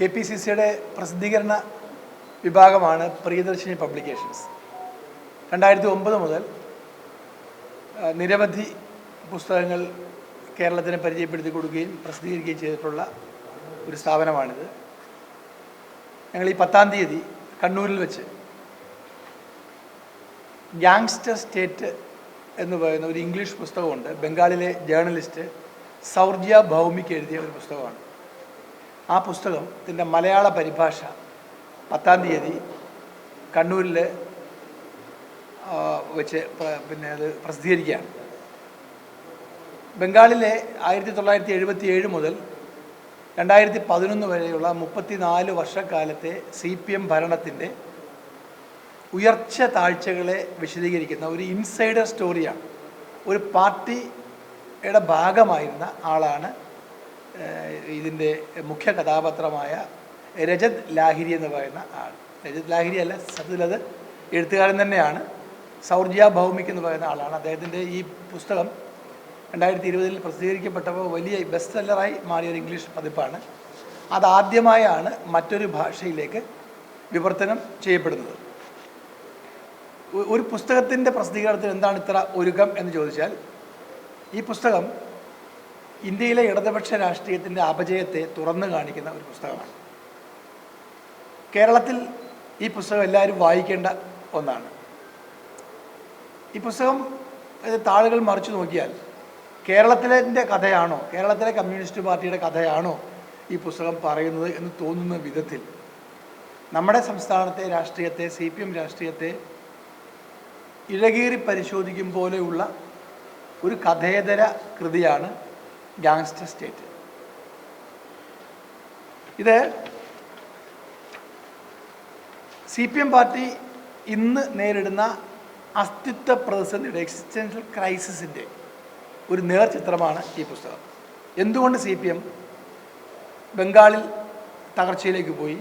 K P C സിയുടെ പ്രസിദ്ധീകരണ വിഭാഗമാണ് Priyadarshini publications. രണ്ടായിരത്തി ഒമ്പത് മുതൽ നിരവധി പുസ്തകങ്ങൾ കേരളത്തിന് പരിചയപ്പെടുത്തി കൊടുക്കുകയും പ്രസിദ്ധീകരിക്കുകയും ചെയ്തിട്ടുള്ള ഒരു സ്ഥാപനമാണിത്. ഞങ്ങൾ ഈ പത്താം തീയതി കണ്ണൂരിൽ വെച്ച് ഗ്യാങ്സ്റ്റർ സ്റ്റേറ്റ് എന്ന് പറയുന്ന ഒരു ഇംഗ്ലീഷ് പുസ്തകമുണ്ട്. ബംഗാളിലെ ജേർണലിസ്റ്റ് സൗർജ്യ ഭൗമിക്ക് എഴുതിയ ഒരു പുസ്തകമാണ്. ആ പുസ്തകത്തിന്റെ മലയാള പരിഭാഷ പത്താം തീയതി കണ്ണൂരിൽ വെച്ച് പിന്നെ അത് പ്രസിദ്ധീകരിക്കുകയാണ്. ബംഗാളിലെ ആയിരത്തി തൊള്ളായിരത്തി എഴുപത്തി ഏഴ് മുതൽ രണ്ടായിരത്തി പതിനൊന്ന് വരെയുള്ള മുപ്പത്തിനാല് വർഷക്കാലത്തെ സി പി എം ഭരണത്തിന്റെ ഉയർച്ച താഴ്ചകളെ വിശദീകരിക്കുന്ന ഒരു ഇൻസൈഡർ സ്റ്റോറിയാണ്. ഒരു പാർട്ടിയുടെ ഭാഗമായിരുന്ന ആളാണ് ഇതിന്റെ മുഖ്യ കഥാപാത്രമായ രജത് ലാഹിരി എന്ന് പറയുന്ന ആൾ. രജത് ലാഹിരി അല്ല സത്യത്തിലത് എഴുത്തുകാരൻ തന്നെയാണ്. സൗർജ്യ ഭൗമിക് എന്ന് പറയുന്ന ആളാണ്. അദ്ദേഹത്തിന്റെ ഈ പുസ്തകം രണ്ടായിരത്തി ഇരുപതിൽ പ്രസിദ്ധീകരിക്കപ്പെട്ടപ്പോൾ വലിയ ബെസ്റ്റ് സെല്ലറായി മാറിയൊരു ഇംഗ്ലീഷ് പതിപ്പാണ്. അതാദ്യമായാണ് മറ്റൊരു ഭാഷയിലേക്ക് വിവർത്തനം ചെയ്യപ്പെടുന്നത്. ഒരു പുസ്തകത്തിന്റെ പ്രസിദ്ധീകരണത്തിന് എന്താണ് ഇത്ര ഒരുക്കം എന്ന് ചോദിച്ചാൽ ഈ പുസ്തകം ഇന്ത്യയിലെ ഇടതുപക്ഷ രാഷ്ട്രീയത്തിന്റെ അപജയത്തെ തുറന്നു കാണിക്കുന്ന ഒരു പുസ്തകമാണ്. കേരളത്തിൽ ഈ പുസ്തകം എല്ലാവരും വായിക്കേണ്ട ഒന്നാണ്. ഈ പുസ്തകം താളുകൾ മറിച്ചു നോക്കിയാൽ കേരളത്തിലെ കഥയാണോ കേരളത്തിലെ കമ്മ്യൂണിസ്റ്റ് പാർട്ടിയുടെ കഥയാണോ ഈ പുസ്തകം പറയുന്നത് എന്ന് തോന്നുന്ന വിധത്തിൽ നമ്മുടെ സംസ്ഥാനത്തെ രാഷ്ട്രീയത്തെ സി പി എം രാഷ്ട്രീയത്തെ ഇഴകീറി പരിശോധിക്കും പോലെയുള്ള ഒരു കഥേതര കൃതിയാണ് ഗാങ്സ്റ്റർ സ്റ്റേറ്റ് ഇത് സി പി എം പാർട്ടി ഇന്ന് നേരിടുന്ന അസ്തിത്വ പ്രതിസന്ധിയുടെ എക്സിസ്റ്റൻഷ്യൽ ക്രൈസിസിന്റെ ഒരു നേർചിത്രമാണ് ഈ പുസ്തകം. എന്തുകൊണ്ട് സി പി എം ബംഗാളിൽ തകർച്ചയിലേക്ക് പോയി?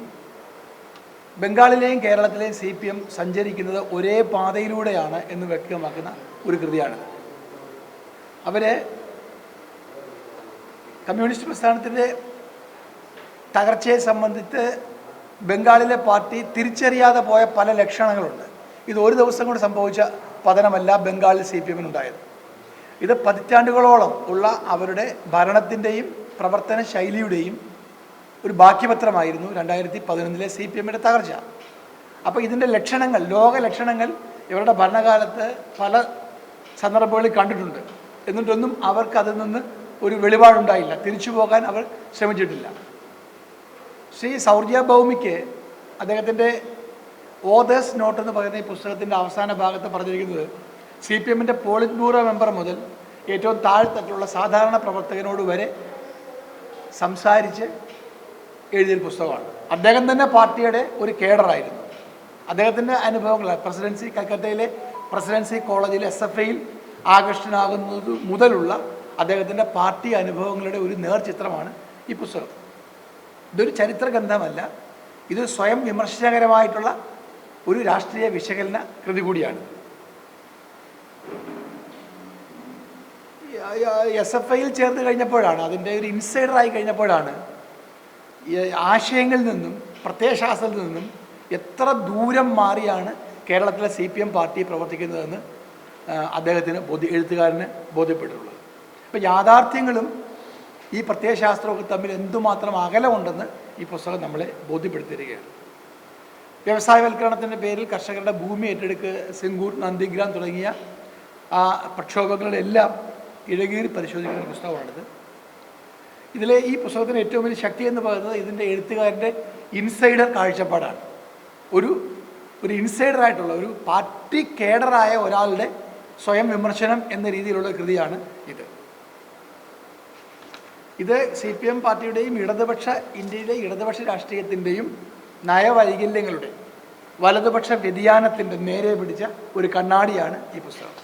ബംഗാളിലെയും കേരളത്തിലെയും സി പി എം സഞ്ചരിക്കുന്നത് ഒരേ പാതയിലൂടെയാണ് എന്ന് വ്യക്തമാക്കുന്ന ഒരു കൃതിയാണ് അവർ കമ്മ്യൂണിസ്റ്റ് പ്രസ്ഥാനത്തിന്റെ തകർച്ചയെ സംബന്ധിച്ച് ബംഗാളിലെ പാർട്ടി തിരിച്ചറിയാതെ പോയ പല ലക്ഷണങ്ങളുണ്ട്. ഇത് ഒരു ദിവസം കൊണ്ട് സംഭവിച്ച പതനമല്ല ബംഗാളിൽ സി പി എമ്മിനുണ്ടായത്. ഇത് പതിറ്റാണ്ടുകളോളം ഉള്ള അവരുടെ ഭരണത്തിന്റെയും പ്രവർത്തന ശൈലിയുടെയും ഒരു ബാക്കിപത്രമായിരുന്നു രണ്ടായിരത്തി പതിനൊന്നിലെ സി പി എമ്മിന്റെ തകർച്ച. അപ്പോൾ ഇതിന്റെ ലക്ഷണങ്ങൾ ലോക ലക്ഷണങ്ങൾ ഇവരുടെ ഭരണകാലത്ത് പല സന്ദർഭങ്ങളിൽ കണ്ടിട്ടുണ്ട്. എന്നിട്ടൊന്നും അവർക്കതിൽ നിന്ന് ഒരു വെളിപാടുണ്ടായില്ല. തിരിച്ചു പോകാൻ അവർ ശ്രമിച്ചിട്ടില്ല. ശ്രീ സൗർജ ഭൗമിക്ക് അദ്ദേഹത്തിന്റെ ഓതേഴ്സ് നോട്ട് എന്ന് പറയുന്ന ഈ പുസ്തകത്തിന്റെ അവസാന ഭാഗത്ത് പറഞ്ഞിരിക്കുന്നത് സി പി എമ്മിന്റെ പോളിറ്റ് ബ്യൂറോ മെമ്പർ മുതൽ ഏറ്റവും താഴ്ത്തട്ടുള്ള സാധാരണ പ്രവർത്തകനോട് വരെ സംസാരിച്ച് എഴുതിയ പുസ്തകമാണ്. അദ്ദേഹം തന്നെ പാർട്ടിയുടെ ഒരു കേഡറായിരുന്നു അദ്ദേഹത്തിന്റെ അനുഭവങ്ങൾ പ്രസിഡൻസി കൽക്കത്തയിലെ പ്രസിഡൻസി കോളേജിൽ എസ് എഫ് ഐയിൽ ആകർഷ്ടനാകുന്നത് മുതലുള്ള അദ്ദേഹത്തിന്റെ പാർട്ടി അനുഭവങ്ങളുടെ ഒരു നേർചിത്രമാണ് ഈ പുസ്തകം. ഇതൊരു ചരിത്ര ഗ്രന്ഥമല്ല ഇത് സ്വയം വിമർശനകരമായിട്ടുള്ള ഒരു രാഷ്ട്രീയ വിശകലന കൃതി കൂടിയാണ്. എസ് എഫ് ഐയിൽ ചേർന്ന് കഴിഞ്ഞപ്പോഴാണ് അതിന്റെ ഒരു ഇൻസൈഡറായി കഴിഞ്ഞപ്പോഴാണ് ആശയങ്ങളിൽ നിന്നും പ്രത്യയശാസ്ത്രത്തിൽ നിന്നും എത്ര ദൂരം മാറിയാണ് കേരളത്തിലെ സി പി എം പാർട്ടി പ്രവർത്തിക്കുന്നതെന്ന് അദ്ദേഹത്തിന് ബോധ്യ എഴുത്തുകാരന് ബോധ്യപ്പെട്ടിട്ടുള്ളത്. അപ്പോൾ യാഥാർത്ഥ്യങ്ങളും ഈ പ്രത്യയശാസ്ത്രമൊക്കെ തമ്മിൽ എന്തുമാത്രം അകലമുണ്ടെന്ന് ഈ പുസ്തകം നമ്മളെ ബോധ്യപ്പെടുത്തിയിരിക്കുകയാണ്. വ്യവസായവൽക്കരണത്തിന്റെ പേരിൽ കർഷകരുടെ ഭൂമി ഏറ്റെടുക്ക് സിംഗൂർ നന്ദിഗ്രാം തുടങ്ങിയ ആ പ്രക്ഷോഭങ്ങളുടെ എല്ലാം ഇഴകീറി പരിശോധിക്കുന്ന പുസ്തകമാണിത്. ഇതിലെ ഈ പുസ്തകത്തിന് ഏറ്റവും വലിയ ശക്തി എന്ന് പറയുന്നത് ഇതിന്റെ എഴുത്തുകാരന്റെ ഇൻസൈഡർ കാഴ്ചപ്പാടാണ്. ഒരു ഒരു ഇൻസൈഡറായിട്ടുള്ള ഒരു പാർട്ടി കേഡറായ ഒരാളുടെ സ്വയം വിമർശനം എന്ന രീതിയിലുള്ള കൃതിയാണ് ഇത്. ഇത് സി പി എം പാർട്ടിയുടെയും ഇടതുപക്ഷ ഇന്ത്യയിലെ ഇടതുപക്ഷ രാഷ്ട്രീയത്തിന്റെയും നയവൈകല്യങ്ങളുടെ വലതുപക്ഷ വ്യതിയാനത്തിന്റെ നേരെ പിടിച്ച ഒരു കണ്ണാടിയാണ് ഈ പുസ്തകം.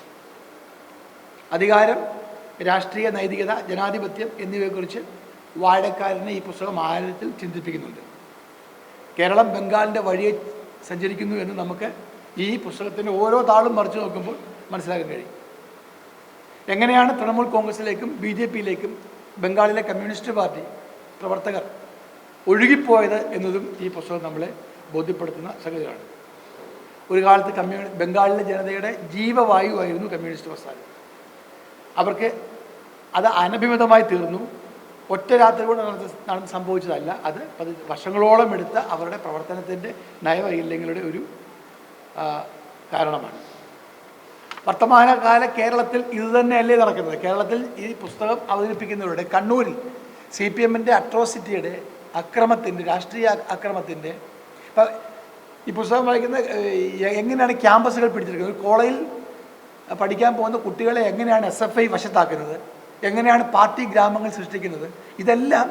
അധികാരം രാഷ്ട്രീയ നൈതികത ജനാധിപത്യം എന്നിവയെക്കുറിച്ച് വാഴക്കാരനെ ഈ പുസ്തകം ആഴത്തിൽ ചിന്തിപ്പിക്കുന്നുണ്ട്. കേരളം ബംഗാളിന്റെ വഴിയെ സഞ്ചരിക്കുന്നു എന്ന് നമുക്ക് ഈ പുസ്തകത്തിന്റെ ഓരോ താളും മറിച്ച് നോക്കുമ്പോൾ മനസ്സിലാക്കാൻ കഴിയും. എങ്ങനെയാണ് തൃണമൂൽ കോൺഗ്രസിലേക്കും ബി ജെ പിയിലേക്കും ബംഗാളിലെ കമ്മ്യൂണിസ്റ്റ് പാർട്ടി പ്രവർത്തകർ ഒഴുകിപ്പോയത് എന്നതും ഈ പുസ്തകം നമ്മളെ ബോധ്യപ്പെടുത്തുന്ന സംഗതിയാണ് ഒരു കാലത്ത് കമ്മ്യൂണി ബംഗാളിലെ ജനതയുടെ ജീവവായുവായിരുന്നു കമ്മ്യൂണിസ്റ്റ് പ്രസ്ഥാനം. അവർക്ക് അത് അനഭിമിതമായി തീർന്നു. ഒറ്റ രാത്രി കൊണ്ട് നടന്ന് സംഭവിച്ചതല്ല. അത് പതി വർഷങ്ങളോളം എടുത്ത അവരുടെ പ്രവർത്തനത്തിന്റെ നയവൈകല്യങ്ങളുടെ ഒരു കാരണമാണ്. വർത്തമാനകാല കേരളത്തിൽ ഇത് തന്നെയല്ലേ നടക്കുന്നത്. കേരളത്തിൽ ഈ പുസ്തകം അവതരിപ്പിക്കുന്നവരുടെ കണ്ണൂരിൽ സി പി എമ്മിന്റെ അട്രോസിറ്റിയുടെ അക്രമത്തിന്റെ രാഷ്ട്രീയ അക്രമത്തിന്റെ ഇപ്പം ഈ പുസ്തകം വായിക്കുന്ന എങ്ങനെയാണ് ക്യാമ്പസുകൾ പിടിച്ചെടുക്കുന്നത്? ഒരു കോളേജിൽ പഠിക്കാൻ പോകുന്ന കുട്ടികളെ എങ്ങനെയാണ് എസ് എഫ് ഐ വശത്താക്കുന്നത്? എങ്ങനെയാണ് പാർട്ടി ഗ്രാമങ്ങൾ സൃഷ്ടിക്കുന്നത്? ഇതെല്ലാം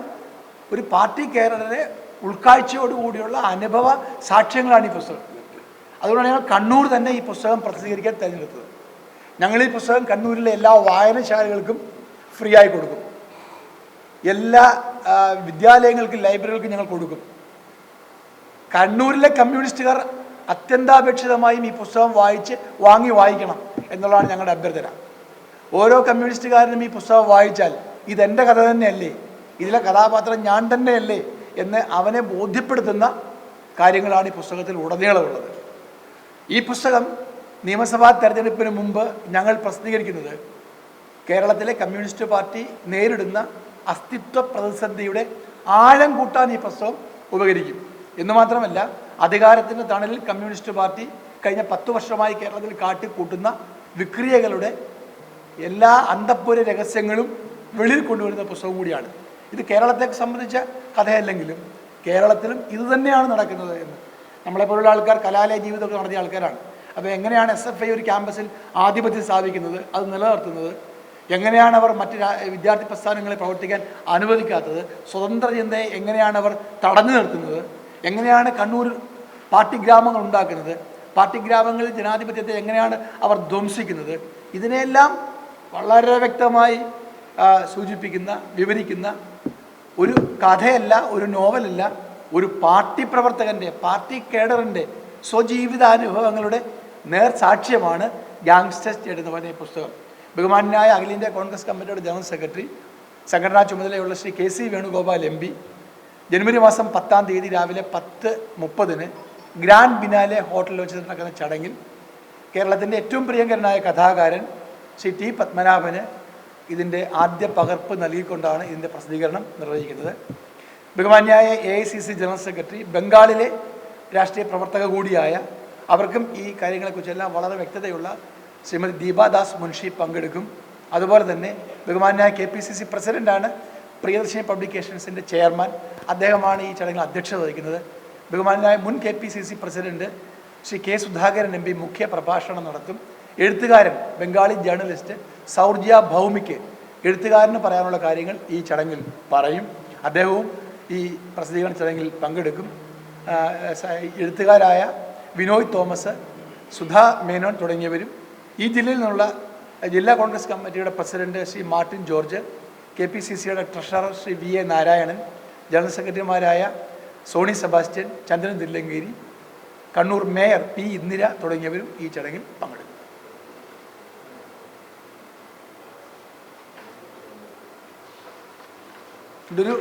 ഒരു പാർട്ടി കേരളരെ ഉൾക്കാഴ്ചയോടുകൂടിയുള്ള അനുഭവ സാക്ഷ്യങ്ങളാണ് ഈ പുസ്തകം. അതുകൊണ്ടാണ് ഞങ്ങൾ കണ്ണൂർ തന്നെ ഈ പുസ്തകം പ്രസിദ്ധീകരിക്കാൻ തിരഞ്ഞെടുത്തത്. ഞങ്ങൾ ഈ പുസ്തകം കണ്ണൂരിലെ എല്ലാ വായനശാലകൾക്കും ഫ്രീ ആയി കൊടുക്കും. എല്ലാ വിദ്യാലയങ്ങൾക്കും ലൈബ്രറികൾക്കും ഞങ്ങൾ കൊടുക്കും. കണ്ണൂരിലെ കമ്മ്യൂണിസ്റ്റുകാർ അത്യന്താപേക്ഷിതമായും ഈ പുസ്തകം വായിച്ച് വാങ്ങി വായിക്കണം എന്നുള്ളതാണ് ഞങ്ങളുടെ അഭ്യർത്ഥന. ഓരോ കമ്മ്യൂണിസ്റ്റുകാരനും ഈ പുസ്തകം വായിച്ചാൽ ഇതെന്റെ കഥ തന്നെയല്ലേ? ഇതിലെ കഥാപാത്രം ഞാൻ തന്നെയല്ലേ? എന്ന് അവനെ ബോധ്യപ്പെടുത്തുന്ന കാര്യങ്ങളാണ് ഈ പുസ്തകത്തിൽ ഉടനീളമുള്ളത് ഈ പുസ്തകം നിയമസഭാ തെരഞ്ഞെടുപ്പിന് മുമ്പ് ഞങ്ങൾ പ്രസിദ്ധീകരിക്കുന്നത് കേരളത്തിലെ കമ്മ്യൂണിസ്റ്റ് പാർട്ടി നേരിടുന്ന അസ്തിത്വ പ്രതിസന്ധിയുടെ ആഴം കൂട്ടാൻ ഈ പ്രസവം ഉപകരിക്കും. എന്ന് മാത്രമല്ല അധികാരത്തിന്റെ തണലിൽ കമ്മ്യൂണിസ്റ്റ് പാർട്ടി കഴിഞ്ഞ പത്തു വർഷമായി കേരളത്തിൽ കാട്ടിക്കൂട്ടുന്ന വിക്രിയകളുടെ എല്ലാ അന്തപ്പുര രഹസ്യങ്ങളും വെളിയിൽ കൊണ്ടുവരുന്ന പുസ്തകം കൂടിയാണ്. ഇത് കേരളത്തെ സംബന്ധിച്ച കഥയല്ലെങ്കിലും കേരളത്തിലും ഇത് തന്നെയാണ് നടക്കുന്നത് എന്ന്. നമ്മളെപ്പോലുള്ള ആൾക്കാർ കലാലയ ജീവിതമൊക്കെ നടത്തിയ ആൾക്കാരാണ്. അപ്പോൾ എങ്ങനെയാണ് എസ് എഫ് ഐ ഒരു ക്യാമ്പസിൽ ആധിപത്യം സ്ഥാപിക്കുന്നത്? അത് നിലനിർത്തുന്നത്. എങ്ങനെയാണ് അവർ മറ്റ് വിദ്യാർത്ഥി പ്രസ്ഥാനങ്ങളെ പ്രവർത്തിക്കാൻ അനുവദിക്കാത്തത്? സ്വതന്ത്ര ചിന്തയെ എങ്ങനെയാണ് അവർ തടഞ്ഞു നിർത്തുന്നത്? എങ്ങനെയാണ് കണ്ണൂർ പാർട്ടി ഗ്രാമങ്ങൾ ഉണ്ടാക്കുന്നത്? പാർട്ടി ഗ്രാമങ്ങളിൽ ജനാധിപത്യത്തെ എങ്ങനെയാണ് അവർ ധ്വംസിക്കുന്നത്? ഇതിനെയെല്ലാം വളരെ വ്യക്തമായി സൂചിപ്പിക്കുന്ന വിവരിക്കുന്ന ഒരു കഥയല്ല ഒരു നോവലല്ല ഒരു പാർട്ടി പ്രവർത്തകന്റെ പാർട്ടി കേഡറിന്റെ സ്വജീവിതാനുഭവങ്ങളുടെ നേർസാക്ഷ്യമാണ് ഗ്യാങ്സ്റ്റസ്റ്റ് എന്ന് ഈ പുസ്തകം. ബഹുമാനായ അഖില ഇന്ത്യ കോൺഗ്രസ് കമ്മിറ്റിയുടെ ജനറൽ സെക്രട്ടറി സംഘടനാ ചുമതലയുള്ള Shri K C Venugopal M P. ജനുവരി മാസം പത്താം തീയതി രാവിലെ പത്ത് മുപ്പതിന് ഗ്രാൻഡ് ബിനാലെ ഹോട്ടലിൽ വെച്ച് നടക്കുന്ന ചടങ്ങിൽ കേരളത്തിന്റെ ഏറ്റവും പ്രിയങ്കരനായ കഥാകാരൻ ശ്രീ ടി പത്മനാഭന് ഇതിന്റെ ആദ്യ പകർപ്പ് നൽകിക്കൊണ്ടാണ് ഇതിന്റെ പ്രസിദ്ധീകരണം നിർവഹിക്കുന്നത്. ബഹുമാന്യായ A I C C general secretary ബംഗാളിലെ രാഷ്ട്രീയ പ്രവർത്തക കൂടിയായ അവർക്കും ഈ കാര്യങ്ങളെക്കുറിച്ചെല്ലാം വളരെ വ്യക്തതയുള്ള ശ്രീമതി ദീപാദാസ് മുൻഷി പങ്കെടുക്കും. അതുപോലെ തന്നെ ബഹുമാനായ കെ പി സി സി പ്രസിഡന്റാണ് പ്രിയദർശിനി പബ്ലിക്കേഷൻസിന്റെ ചെയർമാൻ. അദ്ദേഹമാണ് ഈ ചടങ്ങിൽ അധ്യക്ഷത വഹിക്കുന്നത്. ബഹുമാനായ മുൻ K P C C president Shri K Sudhakaran M P മുഖ്യ പ്രഭാഷണം നടത്തും. എഴുത്തുകാരൻ ബംഗാളി ജേർണലിസ്റ്റ് സൗർജ്യ ഭൗമിക്ക് എഴുത്തുകാരന് പറയാനുള്ള കാര്യങ്ങൾ ഈ ചടങ്ങിൽ പറയും. അദ്ദേഹവും ഈ പ്രസിദ്ധീകരണ ചടങ്ങിൽ പങ്കെടുക്കും. എഴുത്തുകാരായ വിനോയ് തോമസ് സുധാ മേനോൻ തുടങ്ങിയവരും ഈ ജില്ലയിൽ നിന്നുള്ള ജില്ലാ കോൺഗ്രസ് കമ്മിറ്റിയുടെ president Shri Martin George K P C സിയുടെ treasurer Shri V A Narayanan general സെക്രട്ടറിമാരായ Sony Sebastian Chandran Thillankeri Kannur mayor P Indira തുടങ്ങിയവരും ഈ ചടങ്ങിൽ പങ്കെടുക്കും. ഇതൊരു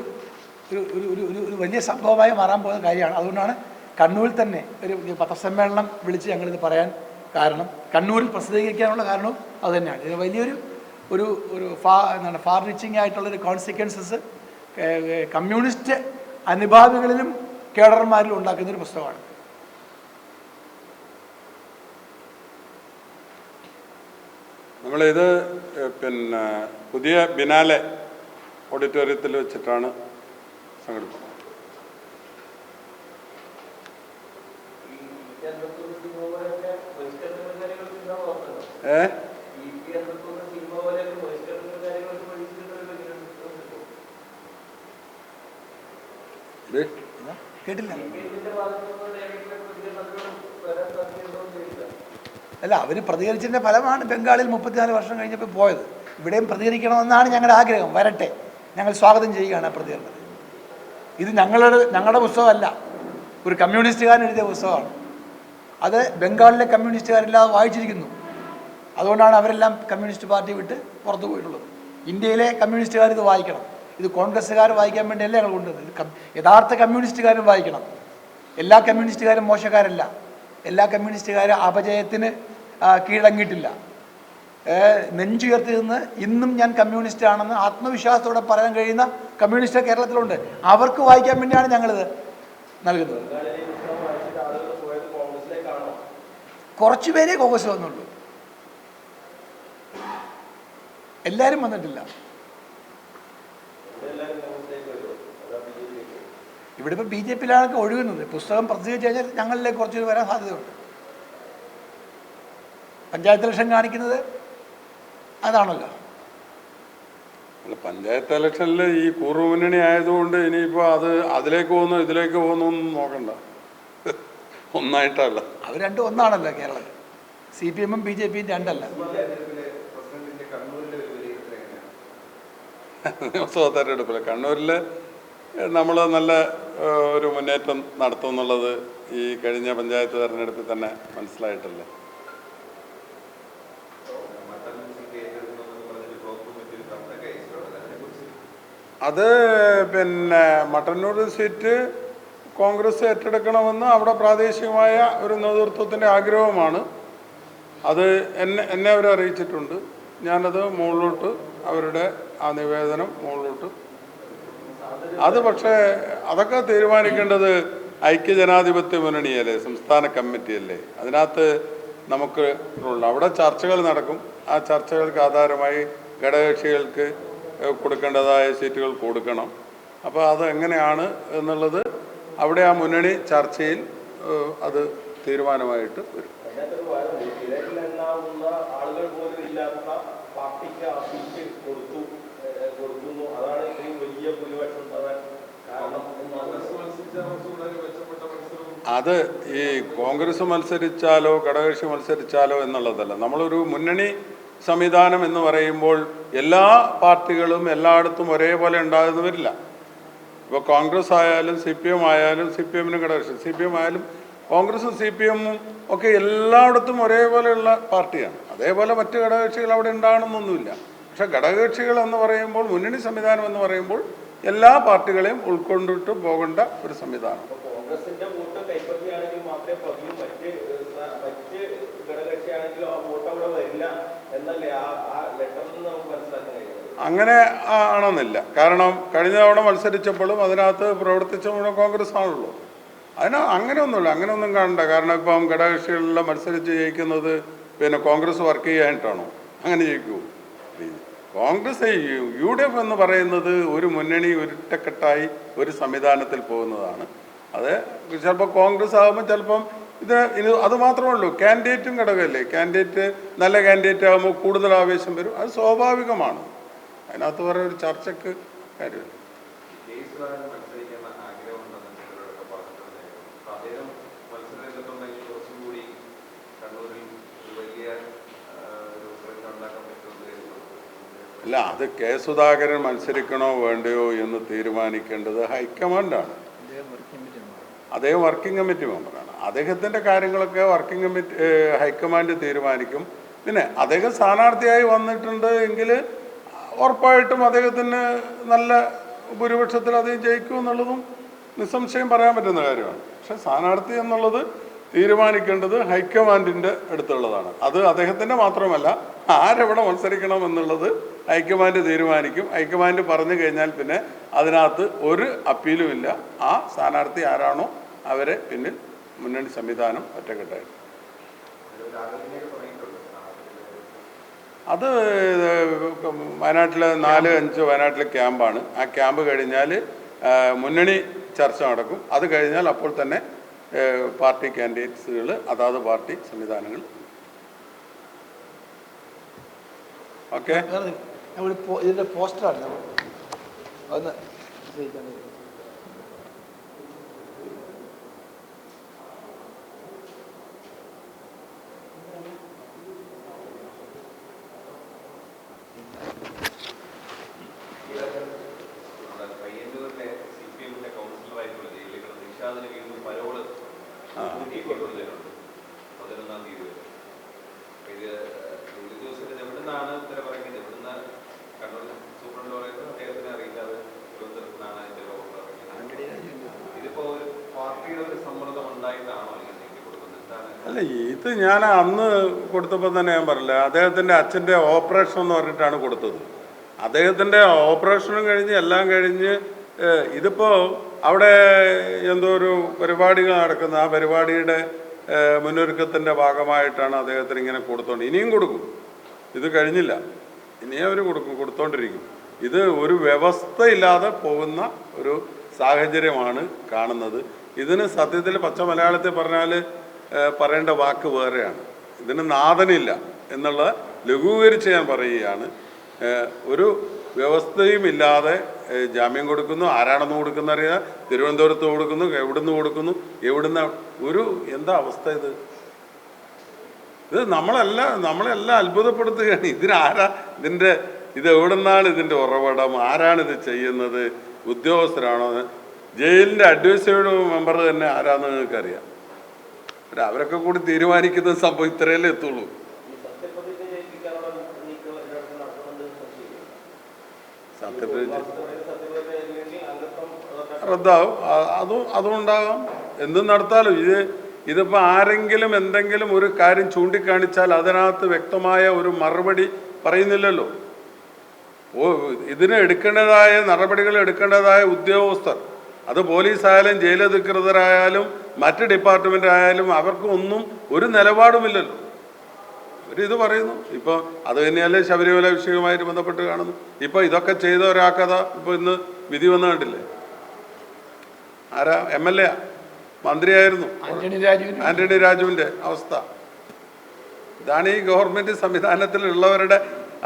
ഒരു ഒരു ഒരു വലിയ സംഭവമായി മാറാൻ പോകുന്ന കാര്യമാണ്. അതുകൊണ്ടാണ് കണ്ണൂരിൽ തന്നെ ഒരു പത്രസമ്മേളനം വിളിച്ച് ഞങ്ങളിത് പറയാൻ കാരണം കണ്ണൂരിൽ പ്രസിദ്ധീകരിക്കാനുള്ള കാരണവും അതുതന്നെയാണ് ഇത് വലിയൊരു ഒരു ഒരു ഫാ എന്താണ് ഫാർ റീച്ചിങ് ആയിട്ടുള്ളൊരു കോൺസിക്വൻസസ് കമ്മ്യൂണിസ്റ്റ് അനുഭാവികളിലും കേഡർമാരിലും ഉണ്ടാക്കുന്ന ഒരു പുസ്തകമാണ്. നമ്മളിത് പിന്നെ പുതിയ ബിനാലെ ഓഡിറ്റോറിയത്തിൽ വെച്ചിട്ടാണ് സംഘടിപ്പിച്ചത് അല്ല അവർ പ്രതികരിച്ചതിന്റെ ഫലമാണ് ബംഗാളിൽ മുപ്പത്തിനാല് വർഷം കഴിഞ്ഞപ്പോൾ പോയത്. ഇവിടെയും പ്രതികരിക്കണമെന്നാണ് ഞങ്ങളുടെ ആഗ്രഹം. വരട്ടെ. ഞങ്ങൾ സ്വാഗതം ചെയ്യുകയാണ് പ്രതികരണം ഇത് ഞങ്ങളുടെ ഞങ്ങളുടെ പുസ്തകമല്ല. ഒരു കമ്മ്യൂണിസ്റ്റുകാരൻ എഴുതിയ പുസ്തകമാണ്. അത് ബംഗാളിലെ കമ്മ്യൂണിസ്റ്റുകാരെല്ലാം വായിച്ചിരിക്കുന്നു. അതുകൊണ്ടാണ് അവരെല്ലാം കമ്മ്യൂണിസ്റ്റ് പാർട്ടി വിട്ട് പുറത്തു പോയിട്ടുള്ളത്. ഇന്ത്യയിലെ കമ്മ്യൂണിസ്റ്റുകാർ ഇത് വായിക്കണം. ഇത് കോൺഗ്രസ്സുകാർ വായിക്കാൻ വേണ്ടിയല്ല ഞങ്ങൾ കൊണ്ടുവന്നത്. യഥാർത്ഥ കമ്മ്യൂണിസ്റ്റുകാരും വായിക്കണം. എല്ലാ കമ്മ്യൂണിസ്റ്റുകാരും മോശക്കാരല്ല. എല്ലാ കമ്മ്യൂണിസ്റ്റുകാരും അപജയത്തിന് കീഴടങ്ങിയിട്ടില്ല. നെഞ്ചുയർത്തി നിന്ന് ഇന്നും ഞാൻ കമ്മ്യൂണിസ്റ്റ് ആണെന്ന് ആത്മവിശ്വാസത്തോടെ പറയാൻ കഴിയുന്ന കമ്മ്യൂണിസ്റ്റ് കേരളത്തിലുണ്ട്. അവർക്ക് വായിക്കാൻ വേണ്ടിയാണ് ഞങ്ങളിത് നൽകുന്നത്. കുറച്ചുപേരെ കോൺഗ്രസ് വന്നുള്ളൂ. എല്ലാവരും വന്നിട്ടില്ല. ഇവിടെ ഇപ്പോൾ ബി ജെ പിയിലാണ് ഒഴുകുന്നത്. പുസ്തകം പ്രസിദ്ധീകരിച്ച് കഴിഞ്ഞാൽ ഞങ്ങളിലേക്ക് കുറച്ച് പേര് വരാൻ സാധ്യതയുണ്ട്. പഞ്ചായത്ത് ഇലക്ഷൻ കാണിക്കുന്നത് അതാണല്ലോ. അല്ല പഞ്ചായത്ത് ഇലക്ഷനിൽ ഈ കൂറു മുന്നണി ആയതുകൊണ്ട് ഇനിയിപ്പോൾ അത് അതിലേക്ക് പോകുന്നു ഇതിലേക്ക് പോകുന്നു ഒന്നും നോക്കണ്ട. ഒന്നായിട്ടല്ല. അവർ രണ്ടും ഒന്നാണല്ലോ കേരളത്തിൽ സി പി എമ്മും ബി ജെ പിയും രണ്ടല്ല. നിയമസഭാ തെരഞ്ഞെടുപ്പിൽ കണ്ണൂരിൽ നമ്മൾ നല്ല ഒരു മുന്നേറ്റം നടത്തും എന്നുള്ളത് ഈ കഴിഞ്ഞ പഞ്ചായത്ത് തെരഞ്ഞെടുപ്പിൽ തന്നെ മനസ്സിലായിട്ടല്ലേ? അത് പിന്നെ മട്ടന്നൂർ സീറ്റ് കോൺഗ്രസ് ഏറ്റെടുക്കണമെന്ന് അവിടെ പ്രാദേശികമായ ഒരു നേതൃത്വത്തിന്റെ ആഗ്രഹമാണ് അത് എന്നെ എന്നെ അവർ അറിയിച്ചിട്ടുണ്ട് ഞാനത് മുകളിലോട്ട് അവരുടെ ആ നിവേദനം മുകളിലോട്ട്. അത് പക്ഷേ അതൊക്കെ തീരുമാനിക്കേണ്ടത് ഐക്യജനാധിപത്യ മുന്നണിയല്ലേ സംസ്ഥാന കമ്മിറ്റിയല്ലേ? അതിനകത്ത് നമുക്ക് ഉള്ളു. അവിടെ ചർച്ചകൾ നടക്കും. ആ ചർച്ചകൾക്ക് ആധാരമായി ഘടകകക്ഷികൾക്ക് കൊടുക്കേണ്ടതായ സീറ്റുകൾ കൊടുക്കണം. അപ്പോൾ അത് എങ്ങനെയാണ് എന്നുള്ളത് അവിടെ ആ മുന്നണി ചർച്ചയിൽ അത് തീരുമാനമായിട്ട് വരും അതിനകത്തൊരു വാദമുണ്ട്. വിരലിലെണ്ണാവുന്ന ആളുകൾ പോലും ഇല്ലാത്ത പാർട്ടിക്ക് ആ സീറ്റ് കൊടുത്തു ഏഹ്, കൊടുക്കുന്നു അതാണ് ഇത്രയും വലിയ ഭൂരിപക്ഷം തരാൻ കാരണം എന്നാണ് അത് ഈ കോൺഗ്രസ് മത്സരിച്ചാലോ ഘടകകക്ഷി മത്സരിച്ചാലോ എന്നുള്ളതല്ല. നമ്മളൊരു മുന്നണി സംവിധാനം എന്ന് പറയുമ്പോൾ എല്ലാ പാർട്ടികളും എല്ലായിടത്തും ഒരേപോലെ ഉണ്ടാകുന്നു വരില്ല. ഇപ്പോൾ കോൺഗ്രസ് ആയാലും സി പി എം ആയാലും സി പി എമ്മിനും ഘടകകക്ഷി സി പി എം ആയാലും കോൺഗ്രസും സി പി എമ്മും ഒക്കെ എല്ലായിടത്തും ഒരേപോലെയുള്ള പാർട്ടിയാണ്. അതേപോലെ മറ്റ് ഘടകകക്ഷികൾ അവിടെ ഉണ്ടാകണമെന്നൊന്നുമില്ല. പക്ഷേ ഘടകകക്ഷികൾ എന്ന് പറയുമ്പോൾ മുന്നണി സംവിധാനം എന്ന് പറയുമ്പോൾ എല്ലാ പാർട്ടികളെയും ഉൾക്കൊണ്ടിട്ട് പോകേണ്ട ഒരു സംവിധാനം ഇപ്പൊ കോൺഗ്രസിന്റെ വോട്ട് കൈപ്പറ്റിയാണെങ്കിൽ മാത്രമേ പതിയൂ മറ്റ് ഏഹ്, സ- മറ്റ് ഘടകകക്ഷിയാണെങ്കിലും ആ വോട്ട് അവിടെ വരില്ല എന്നല്ലേ ആ ആ ലെറ്ററിൽ നിന്ന് നമുക്ക് മനസ്സിലാക്കാൻ കഴിയുന്നത് അങ്ങനെ ആണെന്നില്ല. കാരണം കഴിഞ്ഞ തവണ മത്സരിച്ചപ്പോഴും അതിനകത്ത് പ്രവർത്തിച്ച കോൺഗ്രസ് ആണല്ലോ അതിന് അങ്ങനെയൊന്നുമില്ല. അങ്ങനെയൊന്നും കാണണ്ട. കാരണം ഇപ്പം ഘടകകക്ഷികളിലെല്ലാം മത്സരിച്ച് ജയിക്കുന്നത് പിന്നെ കോൺഗ്രസ് വർക്ക് ചെയ്യാനായിട്ടാണോ? അങ്ങനെ ജയിക്കൂ. കോൺഗ്രസ് യു ഡി എഫ് എന്ന് പറയുന്നത് ഒരു മുന്നണി ഒരുറ്റക്കെട്ടായി ഒരു സംവിധാനത്തിൽ പോകുന്നതാണ്. അത് ചിലപ്പോൾ കോൺഗ്രസ് ആകുമ്പോൾ ചിലപ്പം ഇത് ഇത് അത് മാത്രമേ കാൻഡിഡേറ്റും ഘടകമല്ലേ? കാൻഡിഡേറ്റ് നല്ല കാൻഡിഡേറ്റ് ആകുമ്പോൾ കൂടുതൽ ആവേശം വരും. അത് സ്വാഭാവികമാണ്. അതിനകത്ത് വേറെ ഒരു ചർച്ചക്ക് കാര്യമില്ല. അല്ല അത് കെ സുധാകരൻ മത്സരിക്കണോ വേണ്ടയോ എന്ന് തീരുമാനിക്കേണ്ടത് ഹൈക്കമാൻഡാണ്. അതേ വർക്കിംഗ് കമ്മിറ്റി മെമ്പറാണ്. അദ്ദേഹത്തിന്റെ കാര്യങ്ങളൊക്കെ വർക്കിംഗ് കമ്മിറ്റി ഹൈക്കമാൻഡ് തീരുമാനിക്കും. പിന്നെ അദ്ദേഹം സ്ഥാനാർത്ഥിയായി വന്നിട്ടുണ്ട് എങ്കിൽ ഉറപ്പായിട്ടും അദ്ദേഹത്തിന് നല്ല ഭൂരിപക്ഷത്തിൽ അദ്ദേഹം ജയിക്കും എന്നുള്ളതും നിസ്സംശയം പറയാൻ പറ്റുന്ന കാര്യമാണ്. പക്ഷെ സ്ഥാനാർത്ഥി എന്നുള്ളത് തീരുമാനിക്കേണ്ടത് ഹൈക്കമാൻഡിന്റെ അടുത്തുള്ളതാണ്. അത് അദ്ദേഹത്തിന്റെ മാത്രമല്ല ആരെവിടെ മത്സരിക്കണം എന്നുള്ളത് ഹൈക്കമാൻഡ് തീരുമാനിക്കും. ഹൈക്കമാൻഡ് പറഞ്ഞു കഴിഞ്ഞാൽ പിന്നെ അതിനകത്ത് ഒരു അപ്പീലുമില്ല. ആ സ്ഥാനാർത്ഥി ആരാണോ അവരെ പിന്നിൽ മുന്നണി സംവിധാനം ഒറ്റക്കെട്ടായിരുന്നു. അത് വയനാട്ടിലെ നാല് അഞ്ച് വയനാട്ടിലെ ക്യാമ്പാണ്. ആ ക്യാമ്പ് കഴിഞ്ഞാൽ മുന്നണി ചർച്ച നടക്കും. അത് കഴിഞ്ഞാൽ അപ്പോൾ തന്നെ പാർട്ടി കാൻഡിഡേറ്റ്സുകൾ അതാത് പാർട്ടി സംവിധാനങ്ങൾ. ഓക്കെ? ഇതിന്റെ പോസ്റ്ററാണ് ഒന്ന് ശ്രദ്ധിക്കാൻ കഴിയും. നമ്മുടെ പയ്യന്നൂരിലെ സി പി എമ്മിന്റെ കൗൺസിലറായിട്ടുള്ള ജയിലിൽ കിടന്ന നിഷാദിന് വീണ്ടും പരോൾ കൂട്ടിക്കൊണ്ടുവരുന്നുണ്ട് പതിനൊന്നാം തീയതി വരെ അപ്പൊ ഇത് ജോലി ദിവസത്തിൽ എവിടെ നിന്നാണ് ഉത്തരം പറയുന്നത് എവിടുന്ന് കണ്ണൂർ സൂപ്രണ്ട് പറയുന്നത് അദ്ദേഹത്തിനെ അറിയിക്കാതെ തിരുവനന്തപുരത്താണ് അതിന്റെ ലോകം ഇറങ്ങിയത് ഇതിപ്പോ ഒരു പാർട്ടിയുടെ ഒരു സമ്മർദ്ദം ഉണ്ടായിട്ടാണോ ഇങ്ങനെ നീക്കി കൊടുക്കുന്നത് എന്താണ് അല്ല ഇത് ഞാൻ അന്ന് കൊടുത്തപ്പോൾ തന്നെ ഞാൻ പറഞ്ഞില്ല അദ്ദേഹത്തിന്റെ അച്ഛന്റെ ഓപ്പറേഷൻ എന്ന് പറഞ്ഞിട്ടാണ് കൊടുത്തത്. അദ്ദേഹത്തിന്റെ ഓപ്പറേഷനും കഴിഞ്ഞ് എല്ലാം കഴിഞ്ഞ് ഇതിപ്പോൾ അവിടെ എന്തോ ഒരു പരിപാടികൾ നടക്കുന്ന ആ പരിപാടിയുടെ മുന്നൊരുക്കത്തിന്റെ ഭാഗമായിട്ടാണ് അദ്ദേഹത്തിന് ഇങ്ങനെ കൊടുത്തോണ്ട് ഇനിയും കൊടുക്കും. ഇത് കഴിഞ്ഞില്ല. ഇനിയും അവർ കൊടുക്കും കൊടുത്തോണ്ടിരിക്കും. ഇത് ഒരു വ്യവസ്ഥയില്ലാതെ പോകുന്ന ഒരു സാഹചര്യമാണ് കാണുന്നത്. ഇതിന് സത്യത്തിൽ പച്ച മലയാളത്തിൽ പറഞ്ഞാൽ പറയേണ്ട വാക്ക് വേറെയാണ്. ഇതിന് നാഥനില്ല എന്നുള്ള ലഘൂകരിച്ച് ഞാൻ പറയുകയാണ്. ഒരു വ്യവസ്ഥയും ഇല്ലാതെ ജാമ്യം കൊടുക്കുന്നു ആരാണെന്ന് കൊടുക്കുന്ന അറിയാം തിരുവനന്തപുരത്ത് കൊടുക്കുന്നു എവിടുന്ന് കൊടുക്കുന്നു എവിടുന്ന ഒരു എന്താ അവസ്ഥ ഇത്? ഇത് നമ്മളല്ല നമ്മളെല്ലാം അത്ഭുതപ്പെടുത്തുകയാണ്. ഇതിനാരാ ഇതിന്റെ ഇത് എവിടുന്നാണ് ഇതിന്റെ ഉറവിടം? ആരാണ് ഇത് ചെയ്യുന്നത്? ഉദ്യോഗസ്ഥരാണോ? ജയിലിന്റെ അഡ്വൈസറി മെമ്പർ തന്നെ ആരാന്ന് നിങ്ങൾക്കറിയാം. അവരൊക്കെ കൂടി തീരുമാനിക്കുന്ന സംഭവം ഇത്രയല്ലേ എത്തുള്ളൂ. സത്യപ്രതിജ്ഞ റദ്ദാവും. അതും അതും ഉണ്ടാകാം എന്തും നടത്താലും ഇത് ഇതിപ്പോൾ ആരെങ്കിലും എന്തെങ്കിലും ഒരു കാര്യം ചൂണ്ടിക്കാണിച്ചാൽ അതിനകത്ത് വ്യക്തമായ ഒരു മറുപടി പറയുന്നില്ലല്ലോ. ഓ ഇതിന് എടുക്കേണ്ടതായ നടപടികൾ എടുക്കേണ്ടതായ ഉദ്യോഗസ്ഥർ അത് പോലീസായാലും ജയിലധികൃതരായാലും മറ്റ് ഡിപ്പാർട്ട്മെന്റ് ആയാലും അവർക്ക് ഒന്നും ഒരു നിലപാടുമില്ലല്ലോ. അവരിത് പറയുന്നു. ഇപ്പോൾ അത് തന്നെയല്ലേ ശബരിമല വിഷയവുമായിട്ട് ബന്ധപ്പെട്ട് കാണുന്നു. ഇപ്പോൾ ഇതൊക്കെ ചെയ്ത ഒരാൾക്കഥ ഇപ്പോൾ ഇന്ന് വിധി വന്നു കണ്ടില്ലേ? ആരാ? എം എൽ എ മന്ത്രിയായിരുന്നു. ആന്റണി രാജുവിന്റെ ആന്റണി രാജുവിന്റെ അവസ്ഥ. ഇതാണ് ഈ ഗവൺമെന്റ് സംവിധാനത്തിലുള്ളവരുടെ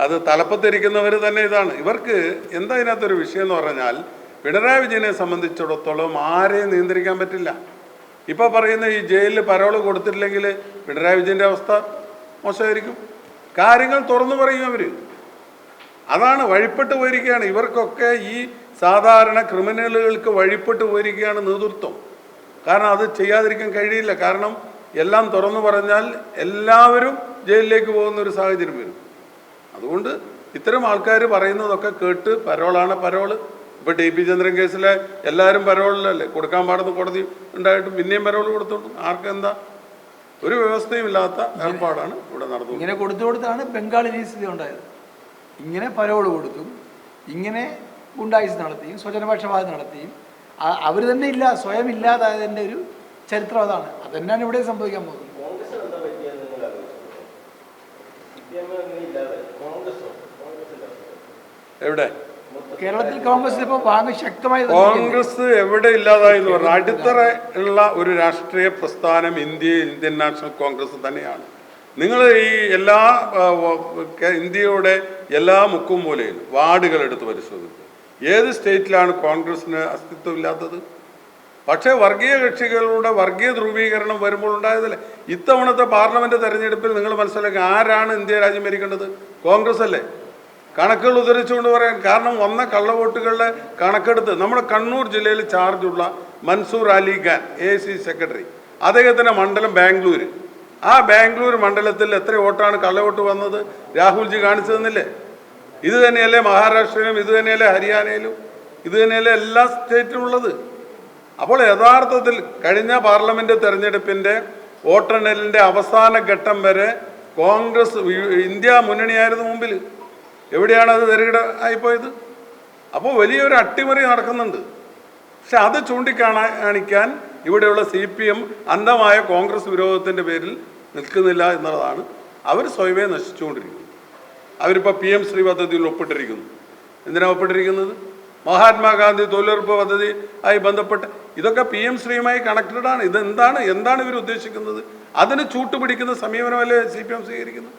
അത് തലപ്പത്തിരിക്കുന്നവർ തന്നെ ഇതാണ്. ഇവർക്ക് എന്താ ഇതിനകത്തൊരു വിഷയം എന്ന് പറഞ്ഞാൽ പിണറായി വിജയനെ സംബന്ധിച്ചിടത്തോളം ആരെയും നിയന്ത്രിക്കാൻ പറ്റില്ല. ഇപ്പോൾ പറയുന്ന ഈ ജയിലിൽ പരോൾ കൊടുത്തിട്ടില്ലെങ്കിൽ പിണറായി വിജയന്റെ അവസ്ഥ മോശമായിരിക്കും. കാര്യങ്ങൾ തുറന്നു പറയും അവർ. അതാണ് വഴിപ്പെട്ട് പോയിരിക്കുകയാണ്. ഇവർക്കൊക്കെ ഈ സാധാരണ ക്രിമിനലുകൾക്ക് വഴിപ്പെട്ട് പോയിരിക്കുകയാണ് നേതൃത്വം. കാരണം അത് ചെയ്യാതിരിക്കാൻ കഴിയില്ല. കാരണം എല്ലാം തുറന്നു പറഞ്ഞാൽ എല്ലാവരും ജയിലിലേക്ക് പോകുന്ന ഒരു സാഹചര്യം വരും. അതുകൊണ്ട് ഇത്തരം ആൾക്കാർ പറയുന്നതൊക്കെ കേട്ട് പരോളാണ് പരോൾ. ഇപ്പൊ ടി പി ചന്ദ്രൻ കേസിലെ എല്ലാവരും പരോളിലല്ലേ? കൊടുക്കാൻ പാടുന്ന കോടതി ഉണ്ടായിട്ടും പിന്നെയും പരോൾ കൊടുത്തോണ്ട് ആർക്കെന്താ ഒരു വ്യവസ്ഥയും ഇല്ലാത്ത ഏർപ്പാടാണ് ഇവിടെ നടന്നത്. ഇങ്ങനെ കൊടുത്തു കൊടുത്താണ് ബംഗാളിൽ ഈ സ്ഥിതി ഉണ്ടായത്. ഇങ്ങനെ പരോൾ കൊടുത്തും ഇങ്ങനെ ഗുണ്ടായിസ് നടത്തിയും സ്വജനപക്ഷപാതം നടത്തിയും അവർ തന്നെ ഇല്ല സ്വയം ഇല്ലാതായതിന്റെ ഒരു ചരിത്രം അതാണ്. അതന്നെയാണ് ഇവിടെ സംഭവിക്കാൻ പോകുന്നത്. എവിടെ? കേരളത്തിൽ കോൺഗ്രസ് ഇപ്പോൾ വാങ്ങി ശക്തമായി കോൺഗ്രസ് എവിടെ ഇല്ലാതായി എന്ന് പറഞ്ഞാൽ അടിത്തറ ഉള്ള ഒരു രാഷ്ട്രീയ പ്രസ്ഥാനം ഇന്ത്യ ഇന്ത്യൻ നാഷണൽ കോൺഗ്രസ് തന്നെയാണ്. നിങ്ങൾ ഈ എല്ലാ ഇന്ത്യയുടെ എല്ലാ മുക്കും മൂലയിലും വാർഡുകൾ എടുത്ത് പരിശോധിക്കും. ഏത് സ്റ്റേറ്റിലാണ് കോൺഗ്രസിന് അസ്തിത്വമില്ലാത്തത് പക്ഷേ വർഗീയ കക്ഷികളുടെ വർഗീയ ധ്രുവീകരണം വരുമ്പോൾ ഉണ്ടായതല്ലേ? ഇത്തവണത്തെ പാർലമെന്റ് തെരഞ്ഞെടുപ്പിൽ നിങ്ങൾ മനസ്സിലാക്കുക ആരാണ് ഇന്ത്യ രാജ്യം ഭരിക്കേണ്ടത്? കോൺഗ്രസ് അല്ലേ? കണക്കുകൾ ഉദ്ധരിച്ചുകൊണ്ട് പറയാൻ കാരണം വന്ന കള്ളവോട്ടുകളുടെ കണക്കെടുത്ത് നമ്മുടെ കണ്ണൂർ ജില്ലയിൽ ചാർജുള്ള Mansoor Ali Khan A C secretary അദ്ദേഹത്തിന്റെ മണ്ഡലം ബാംഗ്ലൂർ ആ ബാംഗ്ലൂർ മണ്ഡലത്തിൽ എത്ര വോട്ടാണ് കള്ളവോട്ട് വന്നത്? രാഹുൽജി കാണിച്ചു തന്നില്ലേ? ഇത് തന്നെയല്ലേ മഹാരാഷ്ട്രയിലും ഇത് തന്നെയല്ലേ ഹരിയാനയിലും ഇത് തന്നെയല്ലേ എല്ലാ സ്റ്റേറ്റിലും ഉള്ളത്. അപ്പോൾ യഥാർത്ഥത്തിൽ കഴിഞ്ഞ പാർലമെന്റ് തെരഞ്ഞെടുപ്പിന്റെ വോട്ടെണ്ണലിന്റെ അവസാന ഘട്ടം വരെ കോൺഗ്രസ് ഇന്ത്യ മുന്നണിയായിരുന്നു മുമ്പിൽ എവിടെയാണ് അത് നെരുകിട ആയിപ്പോയത്? അപ്പോൾ വലിയൊരു അട്ടിമറി നടക്കുന്നുണ്ട്. പക്ഷെ അത് ചൂണ്ടിക്കാണാൻ കാണിക്കാൻ ഇവിടെയുള്ള സി പി എം അന്ധമായ കോൺഗ്രസ് വിരോധത്തിന്റെ പേരിൽ നിൽക്കുന്നില്ല എന്നുള്ളതാണ് അവർ സ്വയമേ നശിച്ചുകൊണ്ടിരിക്കുന്നത് അവരിപ്പോൾ പി എം ശ്രീ പദ്ധതിയിൽ ഒപ്പിട്ടിരിക്കുന്നു. എന്തിനാണ് ഒപ്പിട്ടിരിക്കുന്നത്? മഹാത്മാഗാന്ധി തൊഴിലുറപ്പ് പദ്ധതി ആയി ബന്ധപ്പെട്ട് ഇതൊക്കെ പി എം ശ്രീയുമായി കണക്റ്റഡ് ആണ്. ഇതെന്താണ്? എന്താണ് ഇവർ ഉദ്ദേശിക്കുന്നത്? അതിന് ചൂട്ടുപിടിക്കുന്ന സമീപനമല്ലേ സി പി എം സ്വീകരിക്കുന്നത്?